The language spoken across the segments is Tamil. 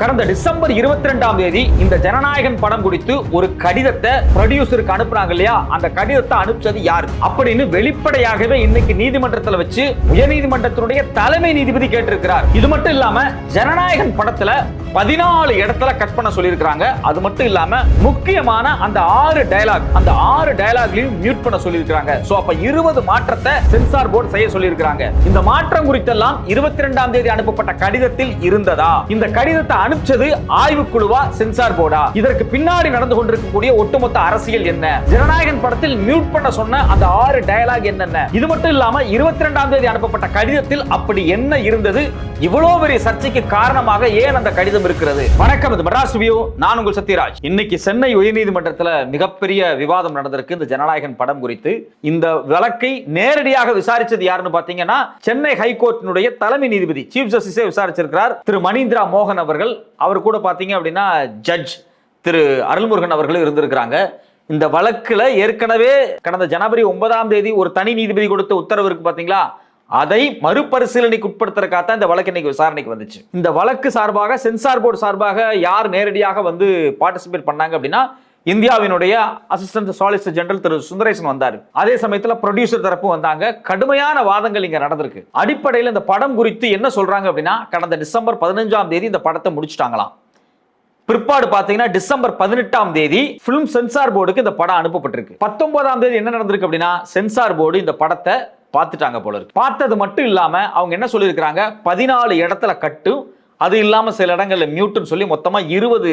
கடந்த டிசம்பர் இருபத்தி ரெண்டாம் தேதி இந்த ஜனநாயகன் படம் குறித்து ஒரு கடிதத்தை ப்ரொடியூசருக்கு அனுப்புறாங்க இல்லையா? அந்த கடிதத்தை அனுப்பிச்சது யார்? அப்படின்னு வெளிப்படையாகவே இன்னைக்கு நீதிமன்றத்துல வச்சு உயர்நீதிமன்றத்தினுடைய தலைமை நீதிபதி கேட்டிருக்கிறார். இது மட்டும் இல்லாம ஜனநாயகன் படத்துல பதினாலு இடத்துல கட் பண்ண சொல்லியிருக்கிறாங்க. அது மட்டும் இல்லாம முக்கியமான அந்த ஆறு டயலாக் அந்த ஆறு டயலாக்லையும் மியூட் பண்ண சொல்லியிருக்கிறாங்க. சோ அப்ப இருபது மாற்றத்தை சென்சார் போர்டு செய்ய சொல்லியிருக்கிறாங்க. இந்த மாற்றம் குறித்தெல்லாம் இருபத்தி ரெண்டாம் தேதி அனுப்பப்பட்ட கடிதத்தில் இருந்ததா? இந்த கடிதத்தை அனுப்பிச்சது ஆய்வுக்குழுவா சென்சார் போர்டா? இதற்கு பின்னாடி நடந்து கொண்டிருக்கக்கூடிய ஒட்டுமொத்த அரசியல் என்ன? ஜனநாயகன் படத்தில் மியூட் பண்ண சொன்ன அந்த ஆறு டயலாக் என்னென்ன? இது மட்டும் இல்லாம இருபத்தி ரெண்டாம் தேதி அனுப்பப்பட்ட கடிதத்தில் அப்படி என்ன இருந்தது? இவ்வளவு பெரிய சர்ச்சைக்கு காரணமாக ஏன் அந்த கடிதம் இருக்கிறது? வணக்கம் இது மெட்ராஸ் வியூ. நான் உங்கள் சத்யராஜ். இன்னைக்கு சென்னை உயர்நீதிமன்றத்தில் மிகப்பெரிய விவாதம் நடந்திருக்கு இந்த ஜனநாயகன் படம் குறித்து. இந்த வழக்கை நேரடியாக விசாரிச்சது யாருன்னு பாத்தீங்கன்னா சென்னை ஹைகோர்ட்டினுடைய தலைமை நீதிபதி சீஃப் ஜஸ்டிஸே விசாரிச்சிருக்கிறார் திரு மணீந்திரா மோகன் அவர்கள். அவர் கூட பார்த்தீங்க அப்படின்னா ஜட்ஜ் திரு அருள்முருகன் அவர்களும் இருந்திருக்கிறாங்க. இந்த வழக்கில் ஏற்கனவே கடந்த ஜனவரி ஒன்பதாம் தேதி ஒரு தனி நீதிபதி கொடுத்த உத்தரவு இருக்கு பார்த்தீங்களா? அதை மறுபரிசீலனைக்கு உட்படுத்துறதுக்காக தான் இந்த வழக்கு இன்னைக்கு விசாரணைக்கு வந்துச்சு. இந்த வழக்கு சார்பாக சென்சார் போர்டு சார்பாக யார் நேரடியாக வந்து பார்ட்டிசிபேட் பண்ணாங்க அப்படின்னா இந்தியாவினுடைய assistant solicitor general Thiru Sundaresan வந்தார். அதே சமயத்தில் ப்ரொடியூசர் தரப்பு வந்தாங்க. கடுமையான வாதங்கள் இங்க நடந்திருக்கு. அடிப்படையில் இந்த படம் குறித்து என்ன சொல்றாங்க அப்படின்னா கடந்த டிசம்பர் பதினஞ்சாம் தேதி இந்த படத்தை முடிச்சிட்டாங்களாம். பிற்பாடு பாத்தீங்கன்னா டிசம்பர் பதினெட்டாம் தேதி பிலிம் சென்சார் போர்டுக்கு இந்த படம் அனுப்பப்பட்டிருக்கு. பத்தொன்பதாம் தேதி என்ன நடந்திருக்கு அப்படின்னா சென்சார் போர்டு இந்த படத்தை பார்த்துட்டாங்க போல இருக்கு. பார்த்தது மட்டும் இல்லாம அவங்க என்ன சொல்லியிருக்கிறாங்க பதினாலு இடத்துல கட்டும் அது இல்லாமல் சில இடங்களில் மியூட்னு சொல்லி மொத்தமாக இருபது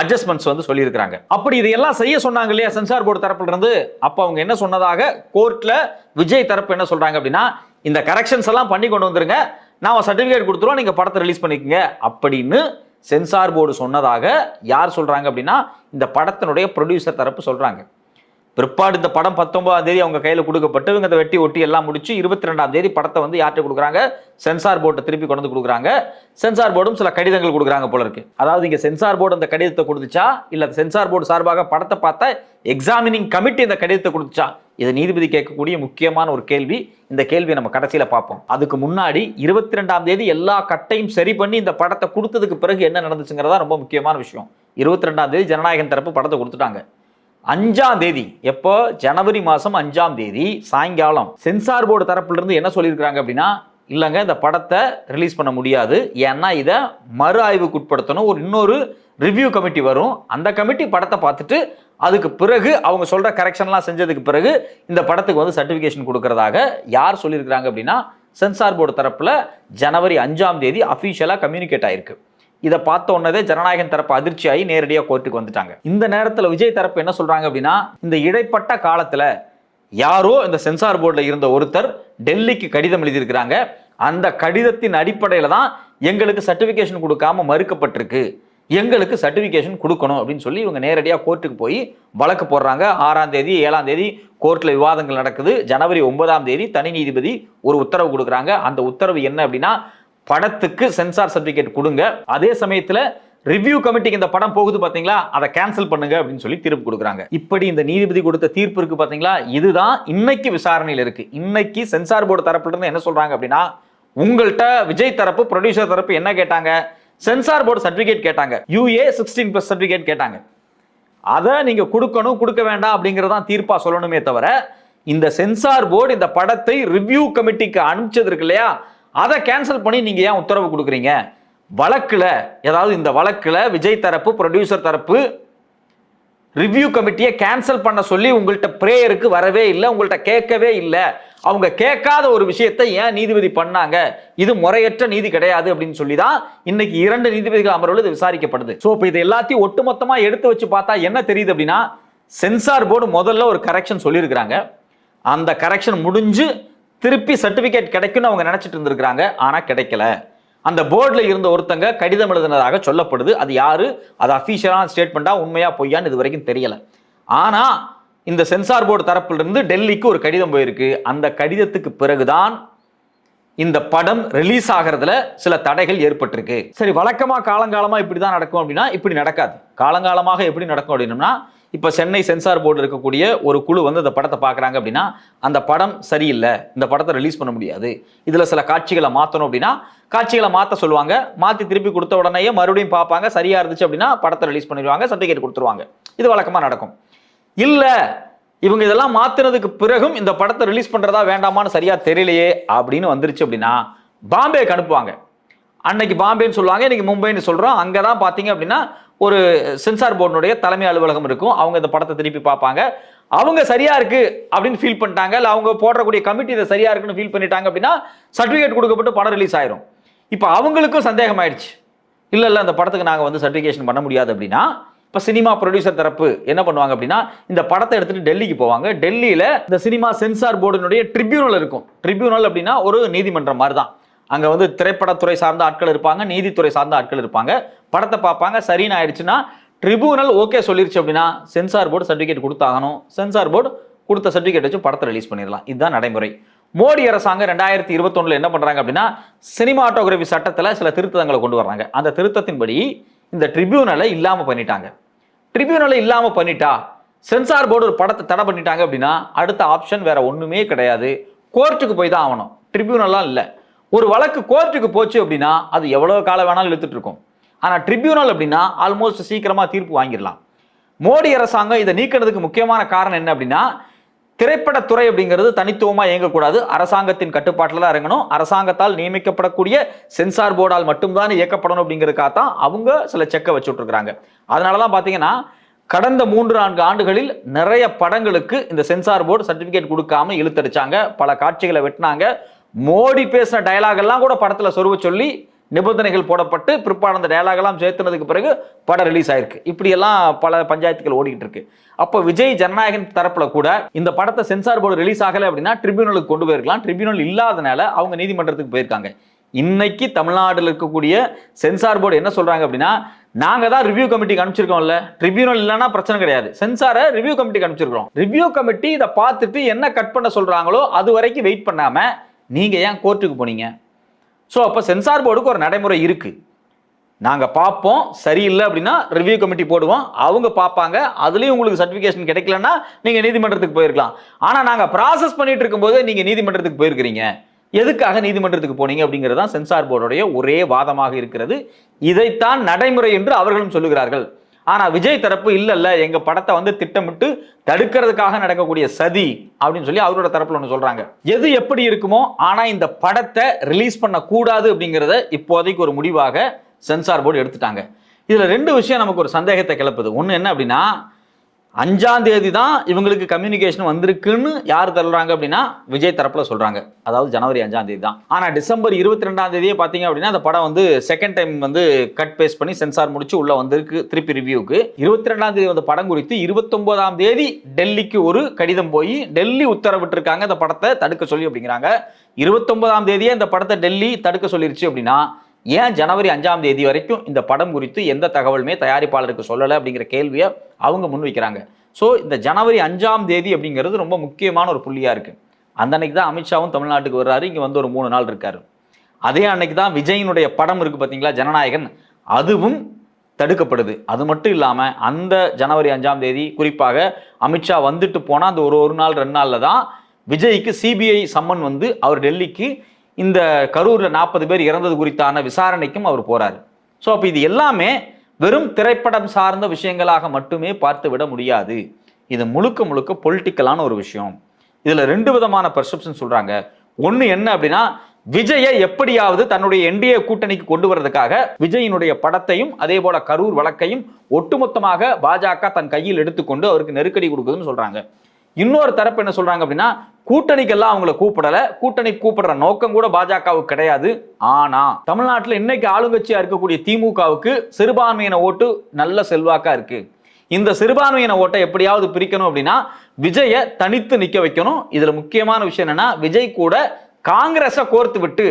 அட்ஜஸ்ட்மெண்ட்ஸ் வந்து சொல்லியிருக்கிறாங்க. அப்படி இதையெல்லாம் செய்ய சொன்னாங்க இல்லையா? சென்சார் போர்டு தரப்புல இருந்து அப்போ அவங்க என்ன சொன்னதாக? கோர்ட்டில் விஜய் தரப்பு என்ன சொல்கிறாங்க அப்படின்னா இந்த கரெக்ஷன்ஸ் எல்லாம் பண்ணி கொண்டு வந்துருங்க. நான் சர்டிஃபிகேட் கொடுத்துருவோம் நீங்கள் படத்தை ரிலீஸ் பண்ணிக்கங்க. அப்படின்னு சென்சார் போர்டு சொன்னதாக யார் சொல்கிறாங்க அப்படின்னா இந்த படத்தினுடைய ப்ரொடியூசர் தரப்பு சொல்கிறாங்க பிற்பாடு இந்த படம் பத்தொன்பதாம் தேதி அவங்க கையில் கொடுக்கப்பட்டு இவங்க அதை வெட்டி ஒட்டி எல்லாம் முடிச்சு இருபத்தி ரெண்டாம் தேதி படத்தை வந்து யார்கிட்ட கொடுக்குறாங்க? சென்சார் போர்ட்டை திருப்பி கொண்டு வந்து கொடுக்குறாங்க. சென்சார் போர்டும் சில கடிதங்கள் கொடுக்குறாங்க போல இருக்கு. அதாவது இங்க சென்சார் போர்டு அந்த கடிதத்தை கொடுத்துச்சா? இல்ல சென்சார் போர்டு சார்பாக படத்தை பார்த்தா எக்ஸாமினிங் கமிட்டி இந்த கடிதத்தை கொடுத்துச்சா? இதை நீதிபதி கேட்கக்கூடிய முக்கியமான ஒரு கேள்வி. இந்த கேள்வியை நம்ம கடைசியில பார்ப்போம். அதுக்கு முன்னாடி இருபத்தி ரெண்டாம் தேதி எல்லா கட்டையும் சரி பண்ணி இந்த படத்தை கொடுத்ததுக்கு பிறகு என்ன நடந்துச்சுங்கிறதா ரொம்ப முக்கியமான விஷயம். இருபத்தி ரெண்டாம் தேதி ஜனநாயகன் தரப்பு படத்தை கொடுத்துட்டாங்க. அஞ்சாம் தேதி. எப்போ? ஜனவரி மாதம் அஞ்சாம் தேதி சாயங்காலம். சென்சார் போர்டு தரப்பிலிருந்து என்ன சொல்லியிருக்கிறாங்க அப்படின்னா இல்லைங்க இந்த படத்தை ரிலீஸ் பண்ண முடியாது. ஏன்னா இதை மறு ஆய்வுக்கு உட்படுத்தணும் ஒரு இன்னொரு ரிவ்யூ கமிட்டி வரும். அந்த கமிட்டி படத்தை பார்த்துட்டு அதுக்கு பிறகு அவங்க சொல்கிற கரெக்ஷன்லாம் செஞ்சதுக்கு பிறகு இந்த படத்துக்கு வந்து சர்டிஃபிகேஷன் கொடுக்கறதாக யார் சொல்லியிருக்கிறாங்க அப்படின்னா சென்சார் போர்டு தரப்பில் ஜனவரி அஞ்சாம் தேதி அஃபீஷியலாக கம்யூனிகேட் ஆயிருக்கு. இதை பார்த்த உடனே ஜனநாயகன் தரப்பு அதிர்ச்சியாகி நேரடியாக கோர்ட்டுக்கு வந்துட்டாங்க. இந்த நேரத்தில் விஜய் தரப்பு என்ன சொல்கிறாங்க அப்படின்னா இந்த இடைப்பட்ட காலத்தில் யாரோ இந்த சென்சார் போர்டில் இருந்த ஒருத்தர் டெல்லிக்கு கடிதம் எழுதியிருக்கிறாங்க. அந்த கடிதத்தின் அடிப்படையில் தான் எங்களுக்கு சர்டிஃபிகேஷன் கொடுக்காம மறுக்கப்பட்டிருக்கு. எங்களுக்கு சர்டிஃபிகேஷன் கொடுக்கணும் அப்படின்னு சொல்லி இவங்க நேரடியாக கோர்ட்டுக்கு போய் வழக்கு போடுறாங்க. ஆறாம் தேதி ஏழாம் தேதி கோர்ட்டில் விவாதங்கள் நடக்குது. ஜனவரி ஒன்பதாம் தேதி தனி நீதிபதி ஒரு உத்தரவு கொடுக்குறாங்க. அந்த உத்தரவு என்ன அப்படின்னா படத்துக்கு சென்சார் சர்டிஃபிகேட் கொடுங்க. அதே சமயத்தில் ரிவ்யூ கமிட்டிக்கு இந்த படம் போகுது பார்த்தீங்களா அதை கேன்சல் பண்ணுங்க அப்படின்னு சொல்லி தீர்ப்பு கொடுக்குறாங்க. இப்படி இந்த நீதிபதி கொடுத்த தீர்ப்பு இருக்கு பார்த்தீங்களா இதுதான் இன்னைக்கு விசாரணையில் இருக்கு. இன்னைக்கு சென்சார் போர்டு தரப்புல இருந்து என்ன சொல்றாங்க அப்படின்னா உங்கள்கிட்ட விஜய் தரப்பு ப்ரொடியூசர் தரப்பு என்ன கேட்டாங்க? சென்சார் போர்டு சர்டிஃபிகேட் கேட்டாங்க. யூஏ சிக்ஸ்டீன் ப்ளஸ் சர்டிஃபிகேட் கேட்டாங்க. அதை நீங்கள் கொடுக்கணும் கொடுக்க வேண்டாம் அப்படிங்கிறதான் தீர்ப்பாக சொல்லணுமே தவிர இந்த சென்சார் போர்டு இந்த படத்தை ரிவ்யூ கமிட்டிக்கு அனுப்பிச்சது இருக்கு இல்லையா? அதை கேன்சல் பண்ணி நீங்க ஏன் உத்தரவு கொடுக்குறீங்க? வழக்குல ஏதாவது இந்த வழக்குல விஜய் தரப்பு ப்ரொடியூசர் தரப்பு ரிவ்யூ கமிட்டியை கேன்சல் பண்ண சொல்லி உங்கள்கிட்ட ப்ரேயருக்கு வரவே இல்லை உங்கள்கிட்ட கேட்கவே இல்லை. அவங்க கேட்காத ஒரு விஷயத்தை ஏன் நீதிபதி பண்ணாங்க? இது முறையற்ற நீதி கிடையாது அப்படின்னு சொல்லி தான் இன்னைக்கு இரண்டு நீதிபதிகள் அமர்வில் இது விசாரிக்கப்படுது. ஸோ இப்போ இது எல்லாத்தையும் ஒட்டுமொத்தமாக எடுத்து வச்சு பார்த்தா என்ன தெரியுது அப்படின்னா சென்சார் போர்டு முதல்ல ஒரு கரெக்ஷன் சொல்லியிருக்கிறாங்க. அந்த கரெக்ஷன் முடிஞ்சு திருப்பி சர்டிபிகேட் கிடைக்கும்னு அவங்க நினைச்சிட்டு இருந்திருக்கிறாங்க ஆனா கிடைக்கல. அந்த போர்டில் இருந்த ஒருத்தங்க கடிதம் எழுதினதாக சொல்லப்படுது. அது யாரு? அது அஃபீஷியலான ஸ்டேட்மெண்ட்டா உண்மையா பொய்யான்னு இது வரைக்கும் தெரியல. ஆனா இந்த சென்சார் போர்டு தரப்பிலிருந்து டெல்லிக்கு ஒரு கடிதம் போயிருக்கு. அந்த கடிதத்துக்கு பிறகுதான் இந்த படம் ரிலீஸ் ஆகிறதுல சில தடைகள் ஏற்பட்டிருக்கு. சரி வழக்கமா காலங்காலமா இப்படி தான் நடக்கும் அப்படின்னா இப்படி நடக்காது. காலங்காலமாக எப்படி நடக்கும் அப்படின்னா இப்போ சென்னை சென்சார் போர்டு இருக்கக்கூடிய ஒரு குழு வந்து இந்த படத்தை பார்க்குறாங்க அப்படின்னா அந்த படம் சரியில்லை. இந்த படத்தை ரிலீஸ் பண்ண முடியாது. இதில் சில காட்சிகளை மாற்றணும் அப்படின்னா காட்சிகளை மாற்ற சொல்லுவாங்க. மாற்றி திருப்பி கொடுத்த உடனேயே மறுபடியும் பார்ப்பாங்க. சரியா இருந்துச்சு அப்படின்னா படத்தை ரிலீஸ் பண்ணிடுவாங்க சர்டிஃபிகேட் கொடுத்துருவாங்க. இது வழக்கமாக நடக்கும். இல்லை இவங்க இதெல்லாம் மாற்றினதுக்கு பிறகும் இந்த படத்தை ரிலீஸ் பண்ணுறதா வேண்டாமான்னு சரியாக தெரியலையே அப்படின்னு வந்துருச்சு அப்படின்னா பாம்பேக்கு அனுப்புவாங்க. அன்னைக்கு பாம்பேன்னு சொல்லுவாங்க. இன்னைக்கு மும்பைன்னு சொல்கிறோம் அங்கே தான் பார்த்தீங்க அப்படின்னா ஒரு சென்சார் போர்டினுடைய தலைமை அலுவலகம் இருக்கும். அவங்க இந்த படத்தை திருப்பி பார்ப்பாங்க. அவங்க சரியா இருக்கு அப்படின்னு ஃபீல் பண்ணிட்டாங்க. இல்லை அவங்க போடக்கூடிய கமிட்டி இதை சரியா இருக்குன்னு ஃபீல் பண்ணிட்டாங்க அப்படின்னா சர்டிஃபிகேட் கொடுக்கப்பட்டு படம் ரிலீஸ் ஆயிரும். இப்போ அவங்களுக்கும் சந்தேகம் ஆயிடுச்சு இல்லை இல்லை அந்த படத்துக்கு நாங்கள் வந்து சர்டிஃபிகேஷன் பண்ண முடியாது அப்படின்னா இப்போ சினிமா ப்ரொடியூசர் தரப்பு என்ன பண்ணுவாங்க அப்படின்னா இந்த படத்தை எடுத்துகிட்டு டெல்லிக்கு போவாங்க. டெல்லியில் இந்த சினிமா சென்சார் போர்டினுடைய ட்ரிபியூனல் இருக்கும். ட்ரிபியூனல் அப்படின்னா ஒரு நீதிமன்றம் மாதிரி தான் அங்கே வந்து திரைப்படத்துறை சார்ந்த ஆட்கள் இருப்பாங்க நீதித்துறை சார்ந்த ஆட்கள் இருப்பாங்க. படத்தை பார்ப்பாங்க சரின்னு ஆயிடுச்சுன்னா ட்ரிபியூனல் ஓகே சொல்லிருச்சு அப்படின்னா சென்சார் போர்டு சர்டிஃபிகேட் கொடுத்தாகணும். சென்சார் போர்டு கொடுத்த சர்டிஃபிகேட் வச்சு படத்தை ரிலீஸ் பண்ணிடலாம். இதுதான் நடைமுறை. மோடி அரசாங்கம் ரெண்டாயிரத்தி இருபத்தொன்னுல என்ன பண்றாங்க அப்படின்னா சினிமாட்டோகிராஃபி சட்டத்தில் சில திருத்தங்களை கொண்டு வர்றாங்க. அந்த திருத்தத்தின்படி இந்த ட்ரிபியூனலை இல்லாமல் பண்ணிட்டாங்க. ட்ரிபியூனலை இல்லாமல் பண்ணிட்டா சென்சார் போர்டு ஒரு படத்தை தடை பண்ணிட்டாங்க அப்படின்னா அடுத்த ஆப்ஷன் வேற ஒன்றுமே கிடையாது. கோர்ட்டுக்கு போய் தான் ஆகணும். ட்ரிபியூனல்லாம் இல்லை. ஒரு வழக்கு கோர்ட்டுக்கு போச்சு அப்படின்னா அது எவ்வளோ காலம் வேணாலும் இழுத்துட்டு இருக்கும். ஆனால் ட்ரிபியூனல் அப்படின்னா ஆல்மோஸ்ட் சீக்கிரமாக தீர்ப்பு வாங்கிடலாம். மோடி அரசாங்கம் இதை நீக்கிறதுக்கு முக்கியமான காரணம் என்ன அப்படின்னா திரைப்படத்துறை அப்படிங்கிறது தனித்துவமாக இயங்கக்கூடாது. அரசாங்கத்தின் கட்டுப்பாட்டில் தான் இறங்கணும். அரசாங்கத்தால் நியமிக்கப்படக்கூடிய சென்சார் போர்டால் மட்டும்தான் இயக்கப்படணும் அப்படிங்கிறதுக்காக தான் அவங்க சில செக்கை வச்சுட்ருக்குறாங்க அதனால தான் பார்த்தீங்கன்னா கடந்த மூன்று நான்கு ஆண்டுகளில் நிறைய படங்களுக்கு இந்த சென்சார் போர்டு சர்டிஃபிகேட் கொடுக்காம இழுத்தடிச்சாங்க. பல காட்சிகளை வெட்டினாங்க. மோடி பேசின டயலாக் எல்லாம் கூட படத்தில் சொருவ சொல்லி நிபந்தனைகள் போடப்பட்டு பிற்பாடு அந்த டயலாக் எல்லாம் சேர்த்துனதுக்கு பிறகு படம் ரிலீஸ் ஆயிருக்கு. இப்படியெல்லாம் பல பஞ்சாயத்துகள் ஓடிக்கிட்டு இருக்கு. அப்போ விஜய் ஜனநாயகன் தரப்புல கூட இந்த படத்தை சென்சார் போர்டு ரிலீஸ் ஆகலை அப்படின்னா ட்ரிபியூனலுக்கு கொண்டு போயிருக்கலாம். ட்ரிபியூனல் இல்லாதனால அவங்க நீதிமன்றத்துக்கு போயிருக்காங்க. இன்னைக்கு தமிழ்நாட்டில் இருக்கக்கூடிய சென்சார் போர்டு என்ன சொல்றாங்க அப்படின்னா நாங்க தான் ரிவ்யூ கமிட்டிக்கு அனுப்பிச்சிருக்கோம்ல. ட்ரிபியூனல் இல்லைன்னா பிரச்சனை கிடையாது. சென்சாரை ரிவ்யூ கமிட்டிக்கு அனுப்பிச்சிருக்கோம் ரிவ்யூ கமிட்டி இதை பார்த்துட்டு என்ன கட் பண்ண சொல்றாங்களோ அது வரைக்கும் வெயிட் பண்ணாம நீங்கள் ஏன் கோர்ட்டுக்கு போனீங்க? ஸோ அப்போ சென்சார் போர்டுக்கு ஒரு நடைமுறை இருக்குது நாங்கள் பார்ப்போம் சரியில்லை அப்படின்னா ரிவ்யூ கமிட்டி போடுவோம். அவங்க பார்ப்பாங்க. அதுலேயும் உங்களுக்கு சர்டிஃபிகேஷன் கிடைக்கலன்னா நீங்கள் நீதிமன்றத்துக்கு போயிருக்கலாம். ஆனால் நாங்கள் ப்ராசஸ் பண்ணிட்டு இருக்கும்போது நீங்கள் நீதிமன்றத்துக்கு போயிருக்கிறீங்க. எதுக்காக நீதிமன்றத்துக்கு போனீங்க அப்படிங்கிறது தான் சென்சார் போர்டுடைய ஒரே வாதமாக இருக்கிறது. இதைத்தான் நடைமுறை என்று அவர்களும் சொல்லுகிறார்கள். ஆனா விஜய் தரப்பு இல்லைல்ல எங்க படத்தை வந்து திட்டமிட்டு தடுக்கிறதுக்காக நடக்கக்கூடிய சதி அப்படின்னு சொல்லி அவரோட தரப்புல ஒன்று சொல்றாங்க. எது எப்படி இருக்குமோ ஆனா இந்த படத்தை ரிலீஸ் பண்ண கூடாது அப்படிங்கிறத இப்போதைக்கு ஒரு முடிவாக சென்சார் போர்டு எடுத்துட்டாங்க. இதுல ரெண்டு விஷயம் நமக்கு ஒரு சந்தேகத்தை கிளப்புது. ஒன்று என்ன அப்படின்னா அஞ்சாம் தேதி தான் இவங்களுக்கு கம்யூனிகேஷன் வந்திருக்குன்னு யார் தள்ளுறாங்க அப்படின்னா விஜய் தரப்புல சொல்றாங்க. அதாவது ஜனவரி அஞ்சாம் தேதி தான். ஆனா டிசம்பர் இருபத்தி ரெண்டாம் தேதியே பாத்தீங்க அப்படின்னா அந்த படம் வந்து செகண்ட் டைம் வந்து கட் பேஸ்ட் பண்ணி சென்சார் முடிச்சு உள்ள வந்திருக்கு திருப்பி ரிவ்யூக்கு இருபத்தி ரெண்டாம் தேதி வந்த படம் குறித்து இருபத்தொன்பதாம் தேதி டெல்லிக்கு ஒரு கடிதம் போய் டெல்லி உத்தரவிட்டிருக்காங்க இந்த படத்தை தடுக்க சொல்லி அப்படிங்கிறாங்க. இருபத்தொன்பதாம் தேதியே இந்த படத்தை டெல்லி தடுக்க சொல்லிருச்சு அப்படின்னா ஏன் ஜனவரி அஞ்சாம் தேதி வரைக்கும் இந்த படம் குறித்து எந்த தகவலுமே தயாரிப்பாளருக்கு சொல்லலை அப்படிங்கிற கேள்வியை அவங்க முன்வைக்கிறாங்க ஸோ இந்த ஜனவரி அஞ்சாம் தேதி அப்படிங்கிறது ரொம்ப முக்கியமான ஒரு புள்ளியாக இருக்குது அந்த அன்னைக்கு தான் அமித்ஷாவும் தமிழ்நாட்டுக்கு வர்றாரு. இங்கே வந்து ஒரு மூணு நாள் இருக்காரு. அதே அன்னைக்கு தான் விஜயினுடைய படம் இருக்குது பார்த்தீங்களா ஜனநாயகன்? அதுவும் தடுக்கப்படுது. அது மட்டும் இல்லாமல் அந்த ஜனவரி அஞ்சாம் தேதி குறிப்பாக அமித்ஷா வந்துட்டு போனால் அந்த ஒரு ஒரு நாள் ரெண்டு நாளில் தான் விஜய்க்கு சிபிஐ சம்மன் வந்து அவர் டெல்லிக்கு இந்த கரூரில் நாற்பது பேர் இறந்தது குறித்தான விசாரணைக்கும் அவர் போறாரு. ஸோ அப்போ இது எல்லாமே வெறும் திரைப்படம் சார்ந்த விஷயங்களாக மட்டுமே பார்த்து விட முடியாது. இது முழுக்க முழுக்க பொலிட்டிக்கலான ஒரு விஷயம். இதில் ரெண்டு விதமான பெர்செப்ஷன் சொல்றாங்க. ஒன்று என்ன அப்படின்னா விஜயை எப்படியாவது தன்னுடைய என்டிஏ கூட்டணிக்கு கொண்டு வர்றதுக்காக விஜயினுடைய படத்தையும் அதே போல கரூர் வழக்கையும் ஒட்டுமொத்தமாக பாஜக தன் கையில் எடுத்துக்கொண்டு அவருக்கு நெருக்கடி கொடுக்குதுன்னு சொல்றாங்க. இன்னொரு தரப்பு என்ன சொல்றாங்க அப்படின்னா கூட்டணிக்கெல்லாம் அவங்கள கூப்பிடல. கூட்டணி கூப்பிடுற நோக்கம் கூட பாஜகவுக்கு கிடையாது. ஆனா தமிழ்நாட்டில் இன்னைக்கு ஆளுங்கட்சியா இருக்கக்கூடிய திமுகவுக்கு சிறுபான்மையின ஓட்டு நல்ல செல்வாக்கா இருக்கு. இந்த சிறுபான்மையின ஓட்டை எப்படியாவது பிரிக்கணும் அப்படின்னா விஜயை தனித்து நிக்க வைக்கணும். இதுல முக்கியமான விஷயம் என்னன்னா விஜய் கூட காங்கிரஸை கோர்த்து விட்டு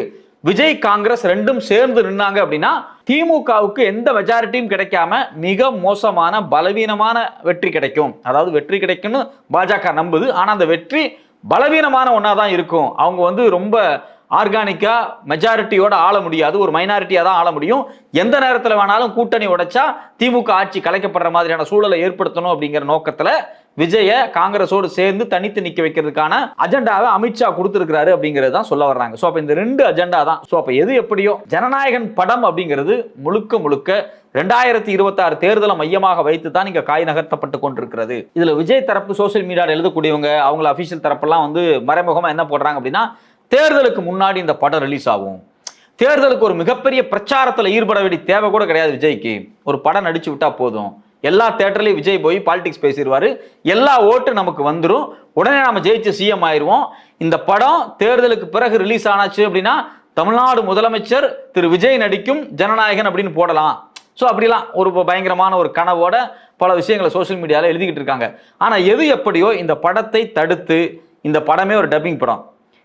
விஜய் காங்கிரஸ் ரெண்டும் சேர்ந்து நின்னாங்க அப்படின்னா திமுகவுக்கு எந்த மெஜாரிட்டியும் கிடைக்காம மிக மோசமான பலவீனமான வெற்றி கிடைக்கும். அதாவது வெற்றி கிடைக்கும்னு பாஜக நம்புது. ஆனா அந்த வெற்றி பலவீனமான ஒன்றா தான் இருக்கும். அவங்க வந்து ரொம்ப ஆர்கானிக்காக மெஜாரிட்டியோட ஆள முடியாது. ஒரு மைனாரிட்டியாக தான் ஆள முடியும். எந்த நேரத்தில் வேணாலும் கூட்டணி உடைச்சா திமுக ஆட்சி கலைக்கப்படுற மாதிரியான சூழலை ஏற்படுத்தணும் அப்படிங்கிற நோக்கத்தில் விஜய காங்கிரஸோடு சேர்ந்து தனித்து நிற்க வைக்கிறதுக்கான அஜெண்டாவை அமித்ஷா கொடுத்துருக்கிறாரு அப்படிங்கிறது தான் சொல்ல வர்றாங்க. ஸோ அப்போ இந்த ரெண்டு அஜெண்டா தான் ஸோ அப்போ எது எப்படியோ ஜனநாயகன் படம் அப்படிங்கிறது முழுக்க முழுக்க ரெண்டாயிரத்தி இருபத்தாறு தேர்தலை மையமாக வைத்து தான் இங்கே காய் நகர்த்தப்பட்டு கொண்டிருக்கிறது. இதில் விஜய் தரப்பு சோசியல் மீடியாவில் எழுதக்கூடியவங்க அவங்கள அஃபிஷியல் தரப்பெல்லாம் வந்து மறைமுகமாக என்ன போடுறாங்க அப்படின்னா தேர்தலுக்கு முன்னாடி இந்த படம் ரிலீஸ் ஆகும். தேர்தலுக்கு ஒரு மிகப்பெரிய பிரச்சாரத்தில் ஈடுபட வேண்டிய தேவை கூட கிடையாது விஜய்க்கு. ஒரு படம் நடிச்சு விட்டால் போதும். எல்லா தேட்டர்லையும் விஜய் போய் பாலிடிக்ஸ் பேசிடுவார். எல்லா ஓட்டு நமக்கு வந்துடும் உடனே நம்ம ஜெயிச்சு சிஎம் ஆயிடுவோம் இந்த படம் தேர்தலுக்கு பிறகு ரிலீஸ் ஆனாச்சு அப்படின்னா தமிழ்நாடு முதலமைச்சர் திரு விஜய் நடிக்கும் ஜனநாயகன் அப்படின்னு போடலாம். ஸோ அப்படிலாம் ஒரு பயங்கரமான ஒரு கனவோட பல விஷயங்களை சோஷியல் மீடியாவில் எழுதிக்கிட்டு இருக்காங்க. ஆனால் எது எப்படியோ இந்த படத்தை தடுத்து இந்த படமே ஒரு டப்பிங் படம்.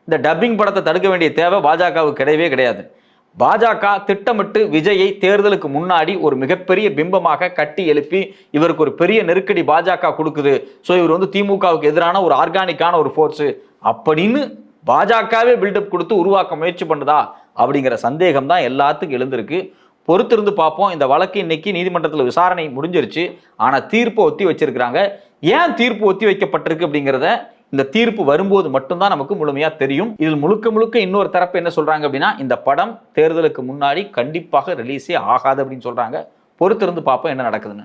இந்த டப்பிங் படத்தை தடுக்க வேண்டிய தேவை பாஜகவுக்கு கிடையவே கிடையாது. பாஜக திட்டமிட்டு விஜயை தேர்தலுக்கு முன்னாடி ஒரு மிகப்பெரிய பிம்பமாக கட்டி எழுப்பி இவருக்கு ஒரு பெரிய நெருக்கடி பாஜக கொடுக்குது. ஸோ இவர் வந்து திமுகவுக்கு எதிரான ஒரு ஆர்கானிக்கான ஒரு ஃபோர்ஸு அப்படின்னு பாஜகவே பில்டப் கொடுத்து உருவாக்க முயற்சி பண்ணுதா? அப்படிங்கிற சந்தேகம் தான் எல்லாத்துக்கும் எழுந்திருக்கு. பொறுத்திருந்து பார்ப்போம். இந்த வழக்கு இன்னைக்கு நீதிமன்றத்தில் விசாரணை முடிஞ்சிருச்சு. ஆனால் தீர்ப்பை ஒத்தி வச்சிருக்கிறாங்க. ஏன் தீர்ப்பு ஒத்தி வைக்கப்பட்டிருக்கு அப்படிங்கிறத இந்த தீர்ப்பு வரும்போது மட்டும்தான் நமக்கு முழுமையா தெரியும். இதில் முழுக்க முழுக்க இன்னொரு தரப்பு என்ன சொல்றாங்க அப்படின்னா இந்த படம் தேர்தலுக்கு முன்னாடி கண்டிப்பாக ரிலீஸே ஆகாது அப்படின்னு சொல்றாங்க. பொறுத்திருந்து பார்ப்போம் என்ன நடக்குதுன்னு.